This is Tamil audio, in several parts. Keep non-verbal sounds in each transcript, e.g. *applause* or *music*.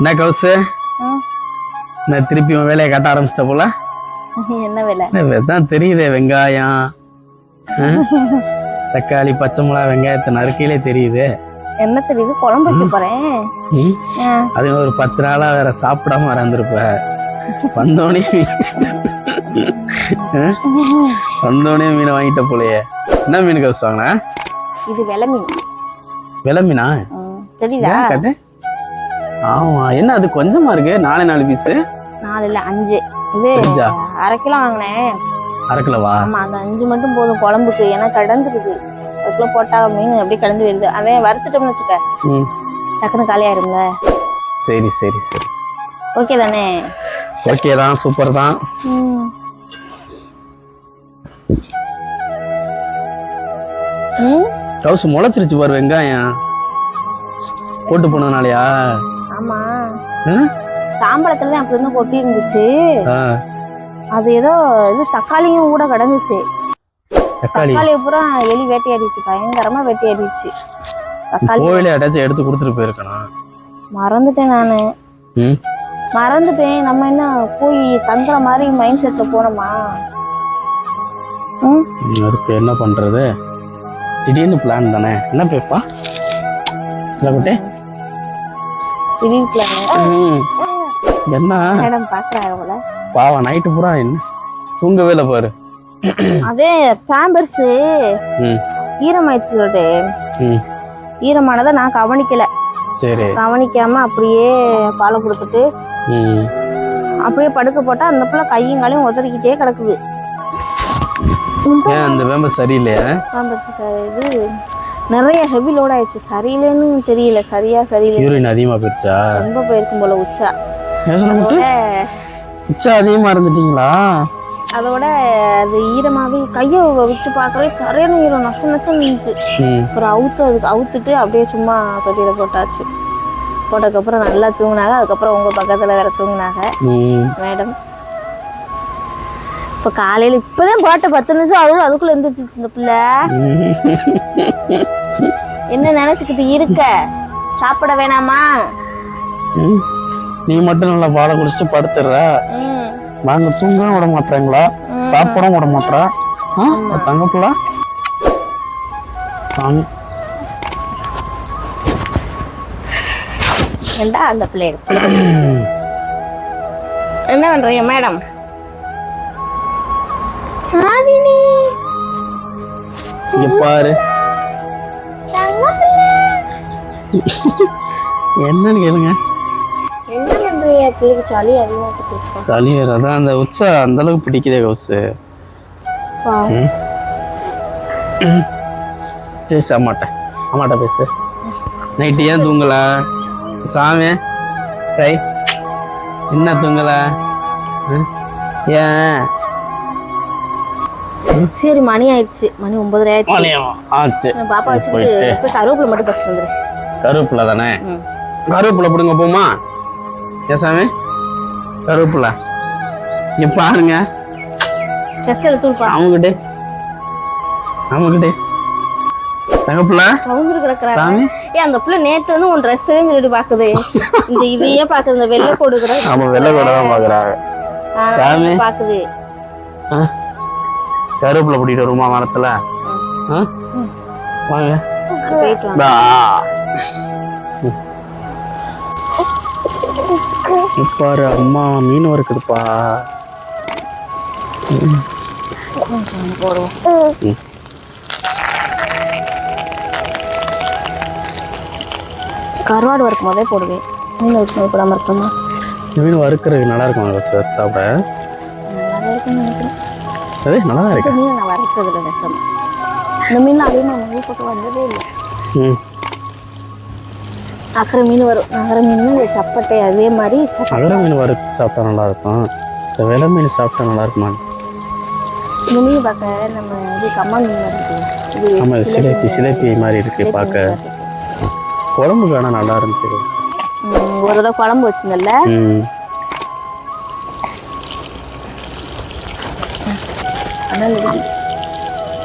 என்ன கவுசு நான் திருப்பி உன் வேலையை காட்ட ஆரம்பிச்சிட்ட போல? *laughs* என்ன வேலை? தான் தெரியுதே வெங்காயம்? தக்காளி பச்சை மிளகா வெங்காயத்தை நறுக்கையிலே தெரியுது. என்ன தெரியுது? குழம்பு வைக்க போறேன். அது ஒரு பத்து நாளா வேற சாப்பிடாம இறந்துருப்ப வந்தோடனே? வந்தோடனே மீனை வாங்கிட்ட போலயே. என்ன மீன் கவுசு வாங்கின? இது வெலை மீன் விலை மீனா காட்டு ஆமா. என்ன அது கொஞ்சமா இருக்கு? நாலே நாலு பீஸு நாலு இல்ல அஞ்சு. இது? அரை கிலோ வாங்கினேன். அரைக்கிலவா ஆமா அந்த அஞ்சு மட்டும் போதும் குழம்புக்கு. ஏன்னா கடந்துருது. அதுக்குள்ள போட்டா மீன் அப்படியே கடந்து வருது. அவன் வறுத்துட்டோம்னு வச்சுக்க. டக்குன்னு காலி ஆயிரும்ல. சரி சரி சரி. ஓகே தானே? ஓகே தான் சூப்பர் தான். கவுசு முளைச்சிருச்சு பாரு வெங்காயம். போட்டு போனதுனாலயா? ஆமா. தான் அப்படி இருந்து கொட்டி இருந்துச்சு அது ஏதோ இது தக்காளியும் கூட கிடந்துச்சு. தக்காளி? பூரா எலி வேட்டையாடிச்சு பயங்கரமா வேட்டையாடிச்சு தக்காளி கோயில அடைச்சு எடுத்து கொடுத்துட்டு போயிருக்கணும் மறந்துட்டேன் நானு. மறந்துட்டேன். நம்ம என்ன போய் தங்குற மாதிரி மைண்ட் செட்ல போனோமா? அதுக்கு என்ன பண்றது? திடீர்னு பிளான் தானே. என்ன பேப்பா? இல்லை என்ன மேடம் பாக்குறாங்க போல. பாவம் நைட்டு பூரா என்ன? தூங்கவே இல்லை பாரு. அதே பேம்பர்ஸ் ஈரமாயிடுச்சு சொல்லிட்டு. ம். ஈரமானதை நான் கவனிக்கல. சரி. கவனிக்காம அப்படியே பாலை கொடுத்துட்டு அப்படியே படுக்க போட்டா அந்த பிள்ளை கையும் காலையும் உதறிக்கிட்டே கிடக்குது. ஏன் அந்த வேம்ப சரியில்லையா? பேம்பர்ஸ் இது நிறைய ஹெவி லோட் ஆயிடுச்சு. சரியில்லைன்னு தெரியல. சரியா சரியில்லை யூரின் அதிகமாக போயிடுச்சா? ரொம்ப போயிருக்கும் போல உச்சா. உச்சா அதிகமாக இருந்துட்டீங்களா? அதோட அது ஈரமாவே கையை வச்சு பார்க்கவே சரியான ஈரம். நச நசன்னு இருந்துச்சு அப்புறம் அவுத்து அதுக்கு அவுத்துட்டு அப்படியே சும்மா தொட்டியில போட்டாச்சு. போட்டதுக்கப்புறம் நல்லா தூங்கினாங்க. அதுக்கப்புறம் உங்க பக்கத்துல வேற தூங்கினாங்க. மேடம். இப்போ காலையில இப்பதான் போட்ட பத்து நிமிஷம் அவ்வளோ அதுக்குள்ள எந்திரிச்சிச்சு இந்த பிள்ளை. *laughs* என்ன நினைச்சுக்கிட்டு இருக்க? சாப்பிட வேணாமா. நீ மட்டும் நல்லா பாலை குடிச்சிட்டு படுத்துடுற. ம். நாங்க தூங்கவும் விட மாட்டேங்களா? சாப்பிடவும் விட மாட்டா சாமி ஏண்டா அந்த பிள்ளை என்ன பண்றீங்க மேடம்? சாதினி பாரு. *laughs* என்னன்னு கேளுங்க. சளி அதான் அந்த உச்சா அந்த அளவுக்கு பிடிக்குதே கவுசு. பேச அம்மாட்ட. அம்மாட்ட பேசு. நைட்டு ஏன் தூங்கல? சாமி டை என்ன தூங்கல? ஏன்? சரி மணி ஆயிடுச்சு. மணி ஒன்பதரை ஆயிடுச்சு. ஆச்சு. பாப்பா போய் கருவேப்பிலை மட்டும் பறிச்சுட்டு வந்துரு கருவேப்பிலை தானே. கருவேப்பிலை பிடுங்க போமா ஏன் சாமி? கருவேப்பிலை. இங்க பாருங்க. அவங்ககிட்ட. அவங்ககிட்ட. கிடக்குறாங்க. சாமி. ஏன் அந்த பிள்ளை நேத்து வந்து உன் ட்ரெஸ் சொல்லிட்டு பாக்குது. இந்த இதையே பாக்குது இந்த வெள்ளை போடுகிற ஆமா வெள்ளை கூட தான் பாக்குறாங்க. சாமி. பாக்குது. ஆ? கருவேப்பிலை பிடிக்கிட்டு வருமா மரத்துல? வாங்க. பாரு அம்மா மீன் வறுக்குதுப்பா. கருவாடு வறுக்கும் போதே போடுவேன். மீன் வறுக்கும் போடாம இருக்கோமா மீன் வறுக்கிறது நல்லா இருக்கும் சார் சாப்பிட. அது நல்லா தான் இருக்கு. மீன் நான் வறுத்ததில்ல நெசம் இந்த மீன் அதிகமாக போட்டு வந்ததே இல்லை. ம். அக்கறை மீன் வரும் நகர மீன் இந்த சப்பட்டை அதே மாதிரி அகர மீன் வறுத்து சாப்பிட்டா நல்லா இருக்கும் இந்த வெலை மீன் சாப்பிட்டா நல்லா இருக்குமா இந்த மீன் பார்க்க நம்ம இது கம்மா மீன் மாதிரி இருக்கு. இது ஆமா இது சிலேபி சிலேபி மாதிரி இருக்கு சிலேபி பார்க்க. குழம்புக்கு ஆனால் நல்லா இருந்துச்சு. ஒரு தடவை குழம்பு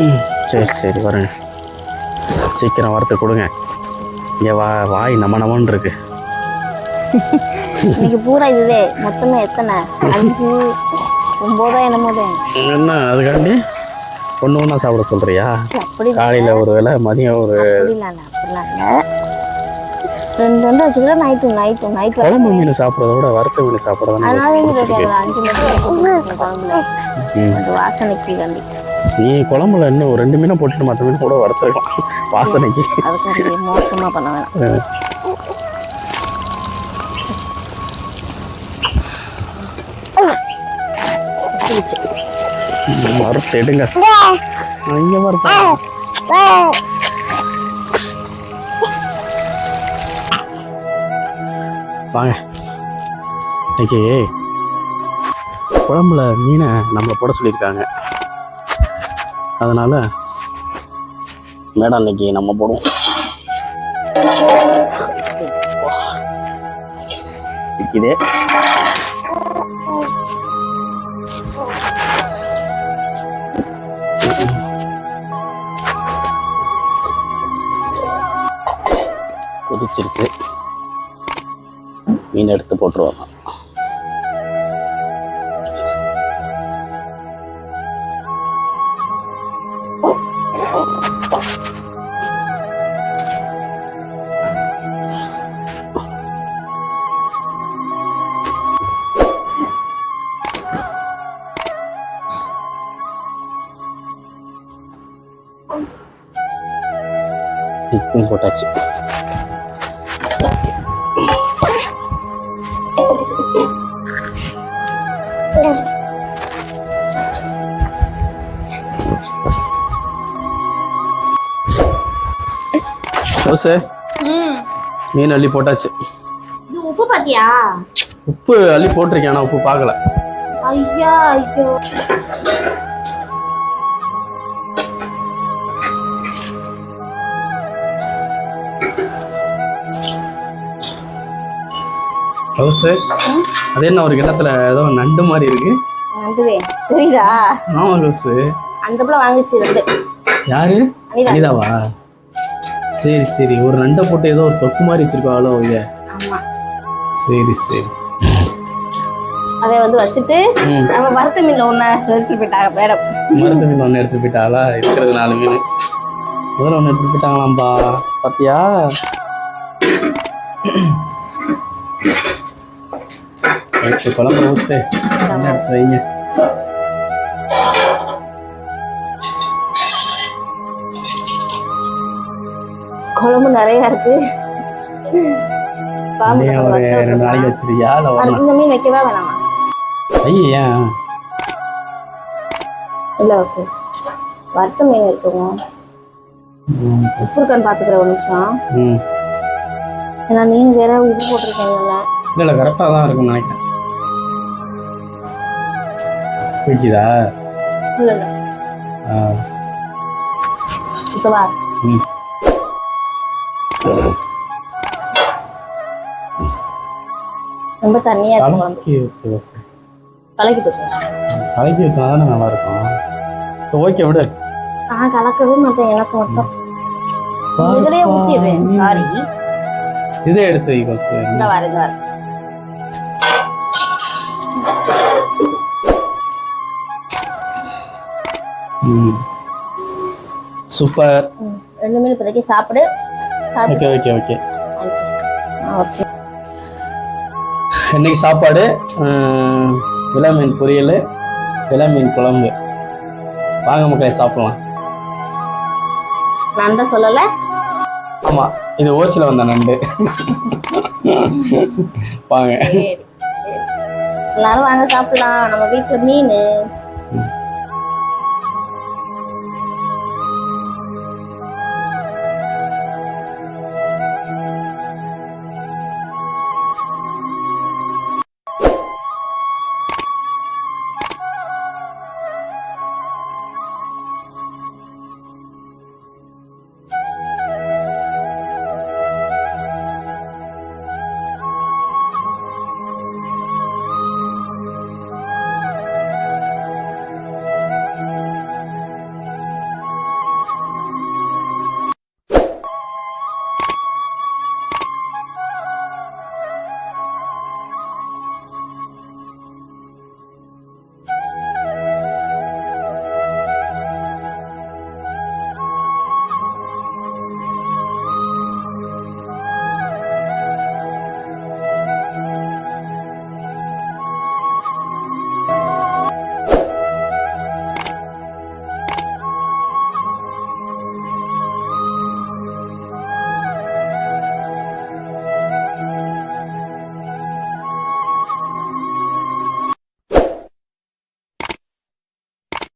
ம், சரி சரி வரேன். சீக்கிரம் வரத்து கொடுங்க. இங்கே வா வாய் நம்ம நமன்னு இருக்கு. இன்னைக்கு பூரா இதுவே. மொத்தமே எத்தனை? அஞ்சு ஒம்போதோ என்னமோதே என்ன அதுக்காண்டி ஒன்று ஒன்றா சாப்பிட அப்படி காலையில் ஒரு வேளை மதியம் ஒரு அப்படிலாம் இல்லை அப்படிலாம் இல்லை ரெண்டு ரெண்டு நைட்டு நைட்டு நைட்டு குழம்பு மீன் சாப்பிட்றத விட வறுத்த மீன் அதனால இங்கே அஞ்சு மணி குழம்புல வாசனைக்கு கண்டி நீ குழம்புல இன்னும் ஒரு ரெண்டு மீனை போட்டுட்டு மற்ற மீன் கூட வறுத்துருக்கலாம். வாசனைக்கு. மோசமாக பண்ண வேணாம். எடுங்க. இங்கே வறுத்து வாங்க. இன்னைக்கு குழம்புல மீனை நம்மளை போட சொல்லியிருக்காங்க. அதனால் மேடம் இன்னைக்கு நம்ம போடுவோம்? இதே கொதிச்சிருச்சு. மீன் எடுத்து போட்டுருவாங்க. போட்டாச்சு தோசை மீன் அள்ளி போட்டாச்சு. உப்பு பாத்தியா? உப்பு அள்ளி போட்டிருக்கேன் ஆனால் உப்பு பார்க்கல. ஐயா ஐயோ. தோசை அது என்ன ஒரு கிண்ணத்துல ஏதோ நண்டு மாதிரி இருக்கு. நண்டுவே. புரியுதா ஆமா தோசை அந்த பிள்ளை வாங்கிச்சு ரெண்டு யாரு? அனிதா. அனிதாவா? சரி சரி. ஒரு நண்டை போட்டு ஏதோ ஒரு தொக்கு மாதிரி வச்சிருக்காளோ ஆமா. சரி சரி. அதை வந்து வச்சுட்டு நம்ம வறுத்த மீன்ல ஒண்ணு எடுத்துட்டு போயிட்டாங்க மேடம் மருந்து மீன் ஒன்று எடுத்து போயிட்டாளா? இருக்கிறது நாலு மீன். முதல்ல ஒன்று எடுத்து போயிட்டாங்களாம்பா பாத்தியா? ஊத்து என்ன எடுத்து வைங்க. குழம்பு நிறைய இருக்கு. பாம்பு ஒரு ரெண்டு நாளைக்கு வச்சிருக்கியா? இல்லை அது வரலாம் இந்த மீன் வைக்கவா வேணாமா? ஐயா இல்ல ஓகே. வறுத்த மீன் இருக்குங்க. ம் உப்பு இருக்கான்னு பாத்துக்கிற ஒரு நிமிஷம். ஏன்னா நீங்க வேற உப்பு இல்லை இல்லை கரெக்டாக தான் இருக்கும்னு நினைக்கிறேன். இல்ல ஆ. சுத்தவா ம். ரொம்ப தண்ணியா இருக்கு கலக்கி ஊத்து தோசை கலக்கி போட்டு கலக்கி தானே நல்லா இருக்கும் இப்போ ஓகே விடு. நான் கலக்கவே மாட்டேன் எனக்கு மட்டும். இதுலயே ஊத்திடுறேன் சாரி இதே எடுத்து வை கோசு இந்த வர இந்த வர சூப்பர். ரெண்டு மீன் இப்போதைக்கு சாப்பிடு. Okay okay okay. வச்சு இன்னைக்கு சாப்பாடு விலை மீன் பொரியல் விலை மீன் குழம்பு. வாங்க மக்களே சாப்பிடலாம். நான் தான் சொல்லலை. ஆமாம் இது ஓசியில் வந்த நண்டு. வாங்க. எல்லாரும் வாங்க சாப்பிடலாம். நம்ம வீட்டுல மீன்.